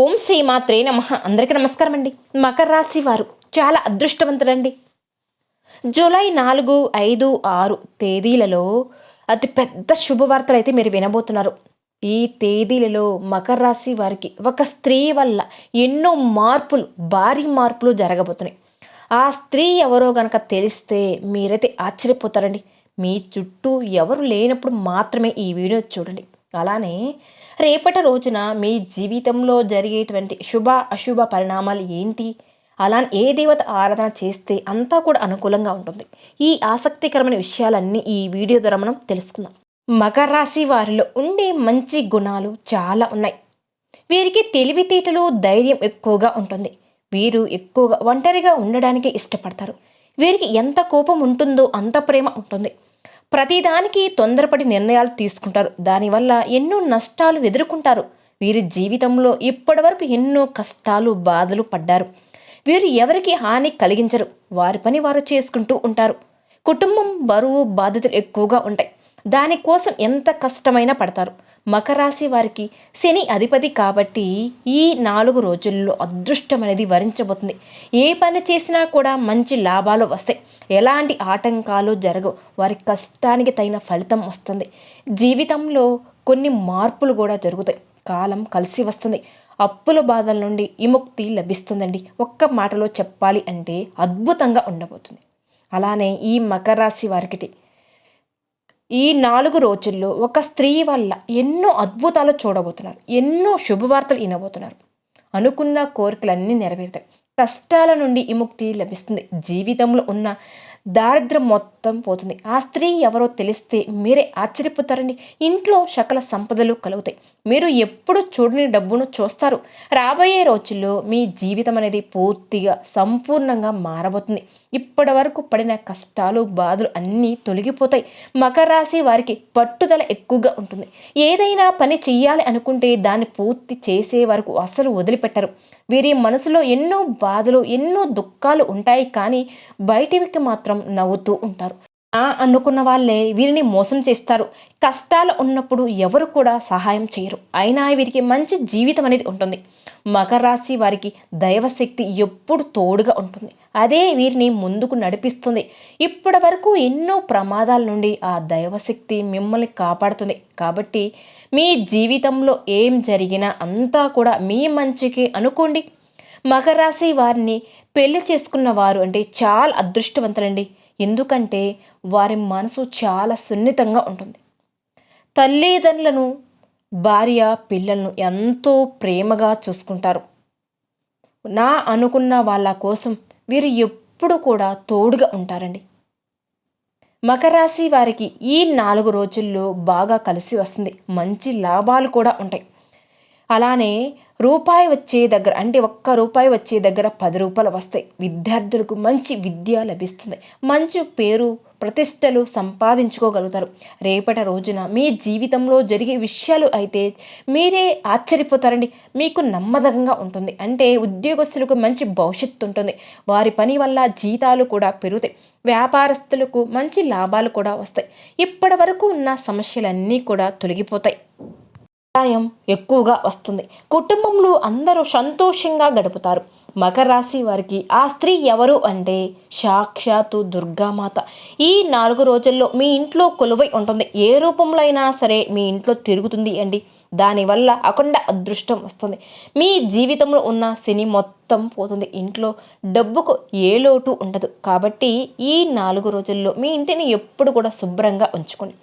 ఓం శ్రీ మాత్రే నమ. అందరికీ నమస్కారం అండి మకర రాశి వారు చాలా అదృష్టవంతులండి. జూలై నాలుగు ఐదు ఆరు తేదీలలో అతి పెద్ద శుభవార్తలు అయితే మీరు వినబోతున్నారు. ఈ తేదీలలో మకర రాశి వారికి ఒక స్త్రీ వల్ల ఎన్నో మార్పులు భారీ మార్పులు జరగబోతున్నాయి. ఆ స్త్రీ ఎవరో గనక తెలిస్తే మీరైతే ఆశ్చర్యపోతారండి. మీ చుట్టూ ఎవరు లేనప్పుడు మాత్రమే ఈ వీడియో చూడండి. అలానే రేపటి రోజున మీ జీవితంలో జరిగేటువంటి శుభ అశుభ పరిణామాలు ఏంటి? అలా ఏ దేవత ఆరాధన చేస్తే అంతా కూడా అనుకూలంగా ఉంటుంది. ఈ ఆసక్తికరమైన విషయాలన్నీ ఈ వీడియో ద్వారా మనం తెలుసుకుందాం. మకర రాశి వారిలో ఉండే మంచి గుణాలు చాలా ఉన్నాయి. వీరికి తెలివితేటలు ధైర్యం ఎక్కువగా ఉంటుంది. వీరు ఎక్కువగా ఒంటరిగా ఉండడానికి ఇష్టపడతారు. వీరికి ఎంత కోపం ఉంటుందో అంత ప్రేమ ఉంటుంది. ప్రతిదానికి తొందరపడి నిర్ణయాలు తీసుకుంటారు. దానివల్ల ఎన్నో నష్టాలు ఎదుర్కొంటారు. వీరి జీవితంలో ఇప్పటివరకు ఎన్నో కష్టాలు బాధలు పడ్డారు. వీరు ఎవరికి హాని కలిగించరు. వారి పని వారు చేసుకుంటూ ఉంటారు. కుటుంబం బరువు బాధ్యతలు ఎక్కువగా ఉంటాయి. దానికోసం ఎంత కష్టమైనా పడతారు. మకరాశి వారికి శని అధిపతి కాబట్టి ఈ నాలుగు రోజుల్లో అదృష్టం అనేది వరించబోతుంది. ఏ పని చేసినా కూడా మంచి లాభాలు వస్తాయి. ఎలాంటి ఆటంకాలు జరగవు. వారి కష్టానికి తగిన ఫలితం వస్తుంది. జీవితంలో కొన్ని మార్పులు కూడా జరుగుతాయి. కాలం కలిసి వస్తుంది. అప్పుల బాధల నుండి విముక్తి లభిస్తుందండి. ఒక్క మాటలో చెప్పాలి అంటే అద్భుతంగా ఉండబోతుంది. అలానే ఈ మకర రాశి వారికి ఈ నాలుగు రోజుల్లో ఒక స్త్రీ వల్ల ఎన్నో అద్భుతాలు చూడబోతున్నారు. ఎన్నో శుభవార్తలు వినబోతున్నారు. అనుకున్న కోరికలన్నీ నెరవేరుతాయి. కష్టాల నుండి విముక్తి లభిస్తుంది. జీవితంలో ఉన్న దారిద్రం మొత్తం పోతుంది. ఆ స్త్రీ ఎవరో తెలిస్తే మీరే ఆశ్చర్యపోతారండి ఇంట్లో సకల సంపదలు కలుగుతాయి. మీరు ఎప్పుడు చూడని డబ్బును చూస్తారు. రాబోయే రోజుల్లో మీ జీవితం అనేది పూర్తిగా సంపూర్ణంగా మారబోతుంది. ఇప్పటి వరకు పడిన కష్టాలు బాధలు అన్నీ తొలగిపోతాయి. మకర రాశి వారికి పట్టుదల ఎక్కువగా ఉంటుంది. ఏదైనా పని చేయాలి అనుకుంటే దాన్ని పూర్తి చేసే వరకు అసలు వదిలిపెట్టరు. వీరి మనసులో ఎన్నో బాధలు ఎన్నో దుఃఖాలు ఉంటాయి కానీ బయటికి మాత్రం నవ్వుతూ ఉంటారు. ఆ అనుకున్న వాళ్ళే వీరిని మోసం చేస్తారు. కష్టాలు ఉన్నప్పుడు ఎవరు కూడా సహాయం చేయరు. అయినా వీరికి మంచి జీవితం అనేది ఉంటుంది. మకర రాశి వారికి దైవశక్తి ఎప్పుడు తోడుగా ఉంటుంది. అదే వీరిని ముందుకు నడిపిస్తుంది. ఇప్పటి వరకు ఎన్నో ప్రమాదాల నుండి ఆ దైవశక్తి మిమ్మల్ని కాపాడుతుంది. కాబట్టి మీ జీవితంలో ఏం జరిగినా అంతా కూడా మీ మంచికి అనుకోండి. మకర రాశి వారిని పెళ్ళి చేసుకున్న వారు అంటే చాలా అదృష్టవంతులండి. ఎందుకంటే వారి మనసు చాలా సున్నితంగా ఉంటుంది. తల్లిదండ్రులను భార్య పిల్లలను ఎంతో ప్రేమగా చూసుకుంటారు. నా అనుకున్న వాళ్ళ కోసం వీరు ఎప్పుడు కూడా తోడుగా ఉంటారండి. మకరాశి వారికి ఈ నాలుగు రోజుల్లో బాగా కలిసి వస్తుంది. మంచి లాభాలు కూడా ఉంటాయి. అలానే రూపాయి వచ్చే దగ్గర అంటే ఒక్క రూపాయి వచ్చే దగ్గర పది రూపాయలు వస్తాయి. విద్యార్థులకు మంచి విద్య లభిస్తుంది. మంచి పేరు ప్రతిష్టలు సంపాదించుకోగలుగుతారు. రేపటి రోజున మీ జీవితంలో జరిగే విషయాలు అయితే మీరే ఆశ్చర్యపోతారండి. మీకు నమ్మదకంగా ఉంటుంది. అంటే ఉద్యోగస్తులకు మంచి భవిష్యత్తు ఉంటుంది. వారి పని వల్ల జీతాలు కూడా పెరుగుతాయి. వ్యాపారస్తులకు మంచి లాభాలు కూడా వస్తాయి. ఇప్పటి వరకు ఉన్న సమస్యలన్నీ కూడా తొలగిపోతాయి. ఆదాయం ఎక్కువగా వస్తుంది. కుటుంబంలో అందరూ సంతోషంగా గడుపుతారు. మకర రాశి వారికి ఆ స్త్రీ ఎవరు అంటే సాక్షాత్తు దుర్గామాత. ఈ నాలుగు రోజుల్లో మీ ఇంట్లో కొలువై ఉంటుంది. ఏ రూపంలో అయినా సరే మీ ఇంట్లో తిరుగుతుంది అండి. దానివల్ల అఖండ అదృష్టం వస్తుంది. మీ జీవితంలో ఉన్న శని మొత్తం పోతుంది. ఇంట్లో డబ్బుకు ఏ లోటు ఉండదు. కాబట్టి ఈ నాలుగు రోజుల్లో మీ ఇంటిని ఎప్పుడు కూడా శుభ్రంగా ఉంచుకోండి.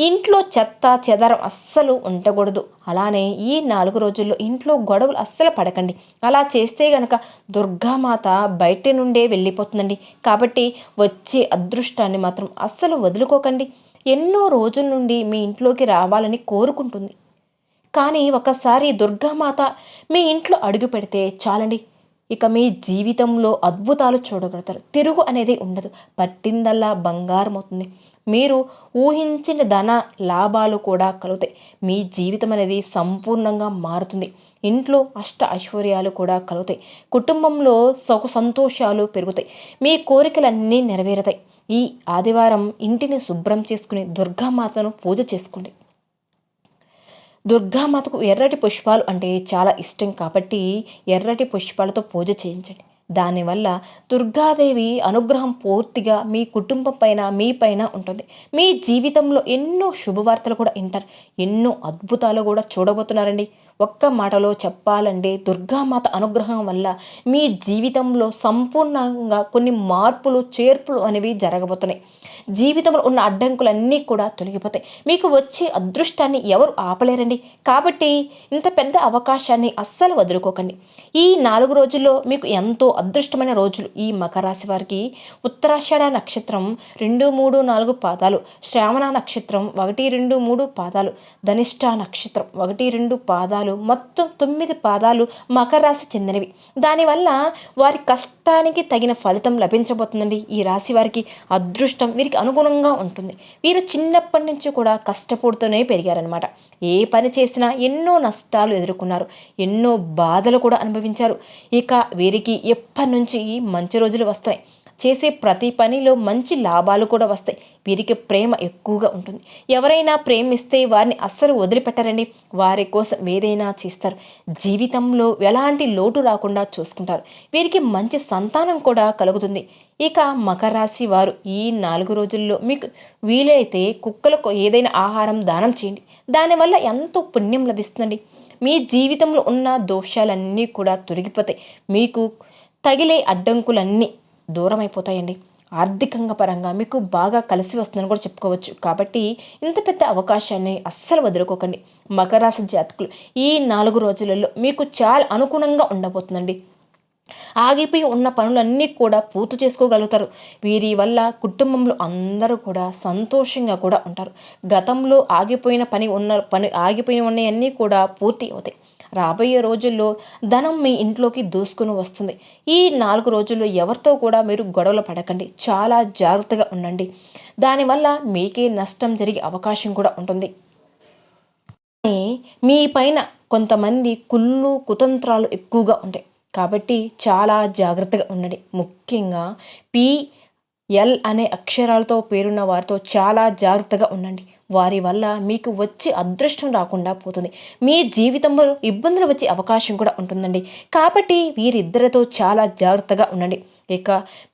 ఇంట్లో చెత్త చెదరం అస్సలు ఉండకూడదు. అలానే ఈ నాలుగు రోజుల్లో ఇంట్లో గొడవలు అస్సలు పడకండి. అలా చేస్తే గనక దుర్గామాత బయట నుండే వెళ్ళిపోతుందండి. కాబట్టి వచ్చే అదృష్టాన్ని మాత్రం అస్సలు వదులుకోకండి. ఎన్నో రోజుల నుండి మీ ఇంట్లోకి రావాలని కోరుకుంటుంది. కానీ ఒకసారి దుర్గామాత మీ ఇంట్లో అడుగు పెడితే చాలండి. ఇక మీ జీవితంలో అద్భుతాలు చూడగలుగుతారు. తిరుగు అనేది ఉండదు. పట్టిందల్లా బంగారం అవుతుంది. మీరు ఊహించిన ధన లాభాలు కూడా కలుగుతాయి. మీ జీవితం అనేది సంపూర్ణంగా మారుతుంది. ఇంట్లో అష్ట ఐశ్వర్యాలు కూడా కలుగుతాయి. కుటుంబంలో సుఖ సంతోషాలు పెరుగుతాయి. మీ కోరికలన్నీ నెరవేరుతాయి. ఈ ఆదివారం ఇంటిని శుభ్రం చేసుకుని దుర్గామాతను పూజ చేసుకోండి. దుర్గామాతకు ఎర్రటి పుష్పాలు అంటే చాలా ఇష్టం కాబట్టి ఎర్రటి పుష్పాలతో పూజ చేయించండి. దానివల్ల దుర్గాదేవి అనుగ్రహం పూర్తిగా మీ కుటుంబం పైన మీ పైన ఉంటుంది. మీ జీవితంలో ఎన్నో శుభవార్తలు కూడా వింటారు. ఎన్నో అద్భుతాలు కూడా చూడబోతున్నారండి. ఒక్క మాటలో చెప్పాలంటే దుర్గామాత అనుగ్రహం వల్ల మీ జీవితంలో సంపూర్ణంగా కొన్ని మార్పులు చేర్పులు అనేవి జరగబోతున్నాయి. జీవితంలో ఉన్న అడ్డంకులన్నీ కూడా తొలగిపోతాయి. మీకు వచ్చే అదృష్టాన్ని ఎవరు ఆపలేరండి? కాబట్టి ఇంత పెద్ద అవకాశాన్ని అస్సలు వదులుకోకండి. ఈ నాలుగు రోజుల్లో మీకు ఎంతో అదృష్టమైన రోజులు. ఈ మకర రాశి వారికి ఉత్తరాషాఢ నక్షత్రం రెండు మూడు నాలుగు పాదాలు శ్రావణ నక్షత్రం ఒకటి రెండు మూడు పాదాలు ధనిష్ట నక్షత్రం ఒకటి రెండు పాదాలు మొత్తం తొమ్మిది పాదాలు మకర రాశి చెందినవి. దానివల్ల వారి కష్టానికి తగిన ఫలితం లభించబోతుందండి. ఈ రాశి వారికి అదృష్టం వీరికి అనుగుణంగా ఉంటుంది. వీరు చిన్నప్పటి నుంచి కూడా కష్టపడుతూనే పెరిగారనమాట ఏ పని చేసినా ఎన్నో నష్టాలు ఎదుర్కొన్నారు. ఎన్నో బాధలు కూడా అనుభవించారు. ఇక వీరికి ఎప్పటి నుంచి మంచి రోజులు వస్తాయి చేసే ప్రతి పనిలో మంచి లాభాలు కూడా వస్తాయి. వీరికి ప్రేమ ఎక్కువగా ఉంటుంది. ఎవరైనా ప్రేమిస్తే వారిని అస్సలు వదిలిపెట్టరండి. వారి కోసం ఏదైనా చేస్తారు. జీవితంలో ఎలాంటి లోటు రాకుండా చూసుకుంటారు. వీరికి మంచి సంతానం కూడా కలుగుతుంది. ఇక మకర రాశి వారు ఈ నాలుగు రోజుల్లో మీకు వీలైతే కుక్కలకు ఏదైనా ఆహారం దానం చేయండి. దానివల్ల ఎంతో పుణ్యం లభిస్తుందండి. మీ జీవితంలో ఉన్న దోషాలన్నీ కూడా తొలగిపోతాయి. మీకు తగిలే అడ్డంకులన్నీ దూరం అయిపోతాయండి ఆర్థికంగా పరంగా మీకు బాగా కలిసి వస్తుందని కూడా చెప్పుకోవచ్చు. కాబట్టి ఇంత పెద్ద అవకాశాన్ని అస్సలు వదులుకోకండి. మకరాశి జాతకులు ఈ నాలుగు రోజులలో మీకు చాలా అనుగుణంగా ఉండబోతుందండి. ఆగిపోయి ఉన్న పనులన్నీ కూడా పూర్తి చేసుకోగలుగుతారు. వీరి వల్ల కుటుంబంలో అందరూ కూడా సంతోషంగా కూడా ఉంటారు. గతంలో ఆగిపోయిన పని ఉన్న పని ఆగిపోయిన ఉన్నాయన్నీ కూడా పూర్తి అవుతాయి. రాబోయే రోజుల్లో ధనం మీ ఇంట్లోకి దూసుకుని వస్తుంది. ఈ నాలుగు రోజుల్లో ఎవరితో కూడా మీరు గొడవలు పడకండి. చాలా జాగ్రత్తగా ఉండండి. దానివల్ల మీకే నష్టం జరిగే అవకాశం కూడా ఉంటుంది. మీ పైన కొంతమంది కుళ్ళు కుతంత్రాలు ఎక్కువగా ఉంటాయి. కాబట్టి చాలా జాగ్రత్తగా ఉండండి. ముఖ్యంగా పి ఎల్ అనే అక్షరాలతో పేరున్న వారితో చాలా జాగ్రత్తగా ఉండండి. వారి వల్ల మీకు వచ్చే అదృష్టం రాకుండా పోతుంది. మీ జీవితంలో ఇబ్బందులు వచ్చే అవకాశం కూడా ఉంటుందండి. కాబట్టి వీరిద్దరితో చాలా జాగ్రత్తగా ఉండండి. ఇక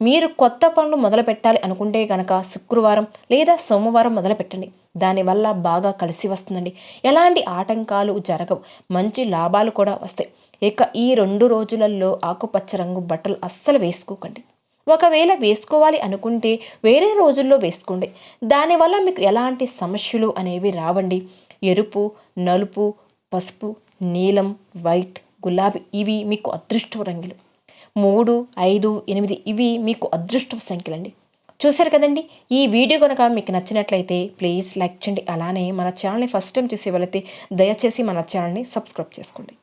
మీరు కొత్త పనులు మొదలు పెట్టాలి అనుకుంటే కనుక శుక్రవారం లేదా సోమవారం మొదలు పెట్టండి. దానివల్ల బాగా కలిసి వస్తుందండి. ఎలాంటి ఆటంకాలు జరగవు. మంచి లాభాలు కూడా వస్తాయి. ఇక ఈ రెండు రోజులలో ఆకుపచ్చ రంగు బట్టలు అస్సలు వేసుకోకండి. ఒకవేళ వేసుకోవాలి అనుకుంటే వేరే రోజుల్లో వేసుకోండి. దానివల్ల మీకు ఎలాంటి సమస్యలు అనేవి రావండి. ఎరుపు నలుపు పసుపు నీలం వైట్ గులాబీ ఇవి మీకు అదృష్ట రంగులు. మూడు ఐదు ఎనిమిది ఇవి మీకు అదృష్ట సంఖ్యలండి. చూశారు కదండి? ఈ వీడియో కనుక మీకు నచ్చినట్లయితే ప్లీజ్ లైక్ చేయండి. అలానే మన ఛానల్ని ఫస్ట్ టైం చూసే వాళ్ళైతే దయచేసి మన ఛానల్ని సబ్స్క్రైబ్ చేసుకోండి.